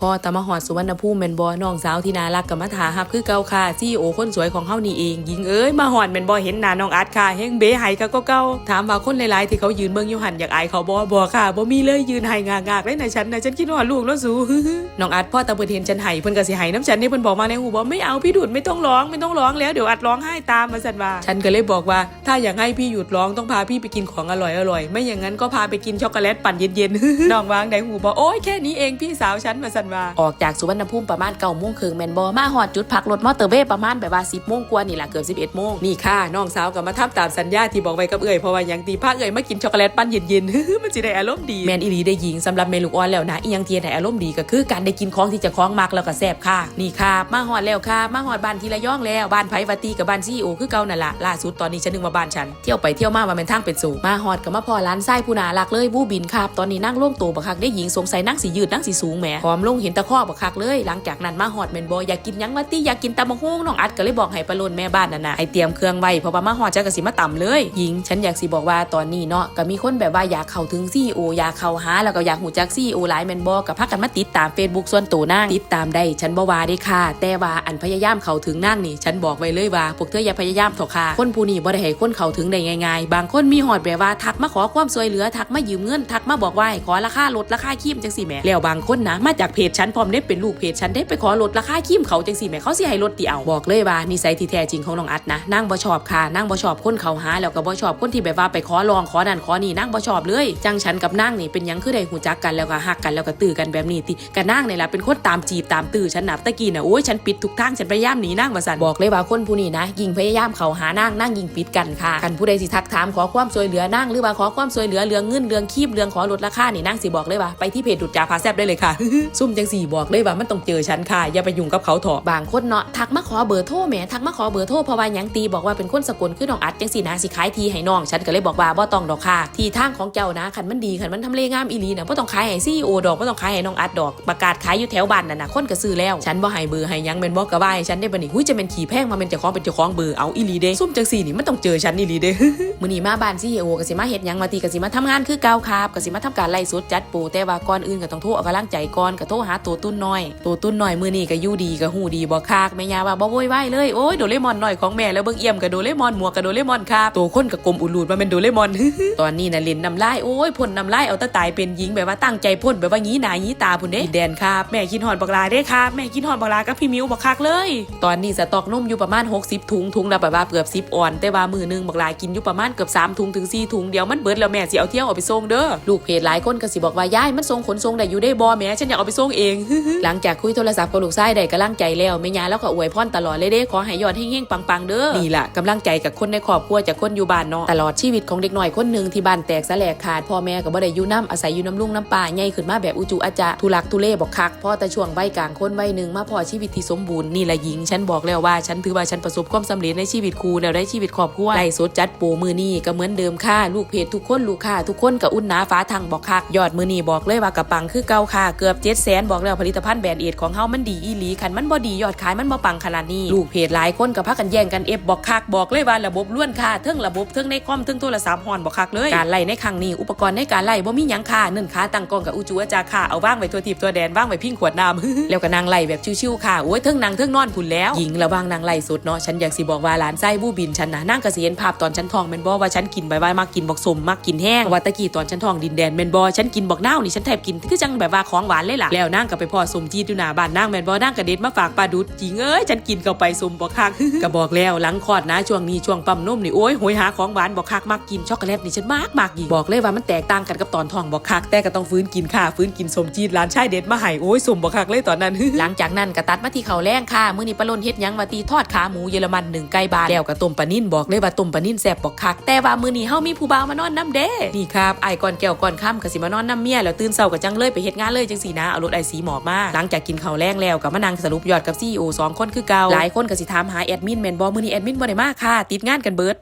พอตะมาหอดสุวรรณภูมิแมนบ่น้องสาวที่น่ารักกับมาถาฮับคือเก่าค่ะซี่โอคนสวยของเฮานี่เองหญิงเอ้ยมาหอดแมนบ่เห็นหน้าน้องอาร์ตค่ะเฮงเบไห้ก็เก่าถามว่าคนหลายๆที่เขายืนเบิ่งอยู่หันอยากอายเขาบ่บ่ค่ะบ่มีเลยยืนไห้งากๆเลยนะฉันนะฉันคิดว่าลูกแล้วสูน้องอาร์ตพ่อตะเพิ่นเห็นฉันไห้เพิ่นก็สิไห้น้ำฉันนี่เพิ่นบอกมาในหูบ่ไม่เอาพี่ดุดไม่ต้องร้องไม่ต้องร้องแล้วเดี๋ยวอัดร้องไห้ตามมาสันว่า ฉันก็เลยบอกว่า ถ้าอยากให้พี่หยุดร้องต้องพาพี่ไปกินของอร่อยๆไม่อย่างนั้นก็พาไปกินช็อกโกแลตปั่นเย็นๆน้องวางในหูบอโอ้ยแค่นี้เองพี่สาวฉันมาสันว่าออกจากสุวรรณภูมิประมาณเก้าโมงครึ่งแมนบอมาหอดจุดพักรถมอเตอร์เวย์ประมาณแบบว่าสิบโมงกว่านี่แหละเกือบสิบเอ็ดโมงนี่ค่ะน้องสาวก็มาทำตามสัญญาที่บอกไว้กับเอ่ยเพราะว่าอย่างตีพาเอ่ยมากินช็อกโกแลตปั่นเย็นๆมันจะได้อารมณ์ดีแมนอีหลีได้หญิงสำหรับเมลูกอ่อนแล้วนะอีหยังเทียนให้อารมณ์ดีก็คือการได้กินของที่เจะคล้าของมักแล้วก็แซ่บค่ะ นี่ค่ะ มาหอดแล้วค่ะ มาหอดบ้านทีละย่องแล้วบ้านไผวัตีกับบ้านซีโอคือเก่านั่นละล่าสุดตอนนี้ฉันนึกว่าบ้านฉันเที่ยวไปเที่ยวมาว่าเป็นทางเป็นสู่มาหอดกับมาพอร้านไส้ผู้นารักเลยบู้บินครับตอนนี้นั่งโล่งโตบักคักได้หญิงสงสัยนั่งสียืดนั่งสีสูงแหมพร้อมลงเห็นตะข้อบักคักเลย หลังจากนั้นมาหอดแมนบอยากกินยังมาตี้อยากกินตำมะฮุ่งน้องอัดก็เลยบอกให้ปลาโลนแม่บ้านนั่นน่ะให้เตรียมเครื่องไว้เพราะว่ามาหอดจะกระสิมาต่ำเลยหญิงฉันอยากสิบอกว่าตอนนี้เนาะก็มีคนแบบว่าอยากเข้าถึงซีโออยากเข้าหาแล้วก็อยากหูจักซีโอหลายแมนบอกับพักกันมาติดตาม Facebook ส่วนตัวนางติดตามได้ฉันบ่ว่าได้ค่ะ แต่ว่าอันพยายามเข้าถึงนางนี่ ฉันบอกไว้เลยว่าพวกเธออย่าพยายามเถอะค่ะคนผู้นี้บ่ได้ให้คนเข้าถึงได้ง่ายๆ บางคนมีหอดแบบว่าทักมาขอความช่วยเหลือทักมายืมเงินทักมาบอกว่าให้ขอราคาลดราคาคีมจังสี่แม่แล้วบางคนนะมาจากเพจจฉันพร้อมได้เป็นลูกเพจฉันได้ไปขอลดราคาครีมเขาจังสี่แม่เขาสิให้ลดตีเอาบอกเลยว่านิสัยที่แท้จริงของน้องอัดนะนางบ่ชอบค่ะนางบ่ชอบคนเขาหาแล้วก็บ่ชอบคนที่แบบว่าไปขอลองขอนั่นขอนี่นางบ่ชอบเลยจังฉันกับนางนี่เป็นยังคือได้หูจักกันแล้วก็ฮักกันแล้วก็ตื้อกันแบบนี้ติกันนางนี่แหละเป็นคนตามจีบตามตื้อฉันนับตะกี้น่ะโอ้ยฉันปิดทุกทางฉันพยายามหนีนางมาสั่นบอกเลยว่าคนผู้นี้นะ ยิงพยายามเขาหานางนางยิงปิดกันค่ะกันผู้ใดสิทักถามขอความช่วยเหลือนางหรือว่าขอความช่วยเหลือเรื่องเงินเรื่องคีบเรื่องขอลดราคานี่นางสิบอกเลยว่าไปที่เพจดุดจาพาแซบได้เลยค่ะซุ่มจังสี่บอกเลยว่ามันต้องเจอฉันค่ะอย่าไปยุ่งกับเขาเถอะบางคนเนาะทักมาขอเบอร์โทรแหมทักมาขอเบอร์โทรเพราะว่าหยังตีบอกว่าเป็นคนสกลคือน้องอัดจังสี่นะสิขายทีให้น้องฉันก็เลยบอกว่าบ่ต้องดอกค่ะ ทีทางของเจ้านะคันมันดีคันมันทำเลงามอีหลีนะบ่ต้องขายให้ซีโอดอกบ่ต้องขายให้น้องอัดดอกประกาศขายอยู่แถวบ้านนั่นน่ะคนก็ซื้อแล้ว ฉันบ่ให้เบอร์ให้หยังเป็นบ่กระบายฉันได้บัดนี้หุ้ยจะเป็นขี่แพงมาเป็นเจ้าของเป็นเจ้าของเบอร์เอาอีหลีเด้ซุ่มจังสี่นี่มันต้องเจอฉันอีหลีเด้มื้อนี้มาบ้านซีโอก็สิมาเฮ็ดหยังมาตีก็สิมาทำงานคือเก่าครับก็สิมาทำการไล่สดจัดปูแต่ว่าก่อนอื่นก็ต้องโทรเอากำลังใจก่อนก็โทรหาตัวตุ้นน้อย ตัวตุ้นน้อยมือนี้ก็ยู่ดีก็หูดีบ่คักแม่ยาว่าบ่โวยวายเลยโอ้ยโดเรมอนน้อยของแม่แล้วเบิ่งเอี่ยมก็โดเรมอนหมวกก็โดเรมอนครับตัวคนก็กลมอุลูดมาเป็นโดเรมอนตอนนี้นะเล่นน้ำลายโอ้ยพ่นน้ำลายเอาตะตายเป็นหญิงแบบว่าตั้งใจพ่นแบบว่างี้หนางี้ตาพุ่นเด้แดนครับแม่กินหอดบักลาเด้ครับแม่กินหอดบักลากับพี่มิวบักคักเลย ตอนนี้สต็อกนมอยู่ประมาณ 60 ถุงถุงละแบบว่าเกือบ 10ออน แต่ว่ามือนึงบักลากินอยู่ประมาณเกือบ3ถุงถึง4ถุงเดี๋ยวมันเบิดแล้วแม่สิเอาเที่ยวเอาไปส่งเด้อลูกเพจหลายคนก็สิบอกว่ายายมันส่งขนส่งได้อยู่ได้บ่แม่ฉันอยากเอาไปส่งเองหลังจากคุยโทรศัพท์กับลูกชายได้กำลังใจแล้วแม่ยาแล้วก็อวยพรตลอดเลยเด้ขอให้ยอดเฮงๆปังๆเด้อนี่ล่ะกำลังใจกับคนในครอบครัวจากคนอยู่บ้านเนาะตลอดชีวิตของเด็กน้อยคนหนึ่งที่บ้านแตกสลกขาดพ่อแม่ก็บ่ได้อยู่น้ำอาศัยอยู่น้ำลุงน้ำป่าใหญ่ขึ้นมาแบบอุจุอาจะทุลักทุเลบอกคักพ่อแต่ช่วงใบกลางคนใบหนึ่งมาพอชีวิตที่สมบูรณ์นี่แหละหญิงฉันบอกแล้วว่าฉันถือว่าฉันประสบความสำเร็จในชีวิตครูแล้วได้ชีวิตครอบครัวไล่สดจัดปูมือนี่ก็เหมือนเดิมค่ะลูกเพจทุกคนลูกค่ะทุกคนกับอุ่นหนาฟ้าทางบอกคักยอดมือนี่บอกเลยว่ากระปังคือเก่าค่ะเกือบเจ็ดแสนบอกแล้วผลิตภัณฑ์แบรนด์เอทของเฮามันดีอีหลีคันมันบ่ดียอดขายมันบ่ปังขนาดนี้ลูกเพจหลายคนกับพักกันแย่งกันเอฟบอกคักบอกเลยว่าระบบล้วนค่ะเทิงระบบเทิงในคอมเทิงโทรศัพท์ฮอนบอกคักเลยการไล่ในครั้งนี้อุปกรณ์ในการไล่บ่มีหยังค่ะนึ่นขาตั้งกล้องกับอุจูอาจาค่ะเอาว่างไว้ตัวทีบตัวแดนว่างไว้พิงขวดน้ำแล้วก็นางไล่แบบชิวๆค่ะโอ้ยเทิงนางเทิงนอนพุ่นแล้วหญิงระวังนางไล่สุดเนาะฉันอยากสิบอกว่าหลานไส้บู้บินฉันนะนางก็สิเห็นภาพตอนฉันทองแมนบ่ว่าฉันกินใบใบมากกินบอกสมมากกินแห้งว่าตะกี้ตอนฉันทองดินแดนแมนบ่ฉันกินบอกเน่านี่ฉันแทบกินคือจังแบบว่าของหวานเลยล่ะแล้วนางก็ไปพอสมจีดอยู่หน้าบ้านนางแมนบ่นางก็เด็ดมาฝากปลาดุดจริงเอ้ยฉันกินเข้าไปสมบอกคักก็บอกแล้วหลังคลอดนะช่วงนี้ช่วงปั๊มนมนี่โอ้ยโหยหาของหวานบอกคักมากกินช็อกโกแลตนี่ฉันมากมากอีกบอกเลยว่ามันแตกต่างกันกับตอนทองบอกคักแต่ก็ต้องฟื้นกินค่ะฟื้นกินสมจีดร้านชายเด็ดมาให้โอ้ยสมบอกคักเลยตอนนั้นหลังจากนั้นก็ตัดมาที่เขาแรงค่ะมื้อนี้ปลาโลนเฮ็ดยังมาตีทอดขาหมูเยอรมันหนึ่งไก่บาทแล้วก็ต้มปลานิ่นบอกเลยว่าต้มปลานิ่นแซ่บบอกคักแต่ว่ามื้อนี้เฮามีผู้บ่าวมานอนน้ำเด้นี่ครับไอ้ก่อนแก้วก่อนค่ำก็สิมานอนน้ำเมียแล้วตื่นเช้าก็จังเลยไปเฮ็ดงานเลยจังสีนะเอารถไอสีหมอบมาหลังจากกินข้าวแรงแล้วกับมานั่งสรุปยอดกับซีอีโอสองคนคือเก่าหลายคนก็สิถามหาแอดมินแมนบอมือนี้แอดมินบ่ได้มากค่ะ ติดงานกันเบิด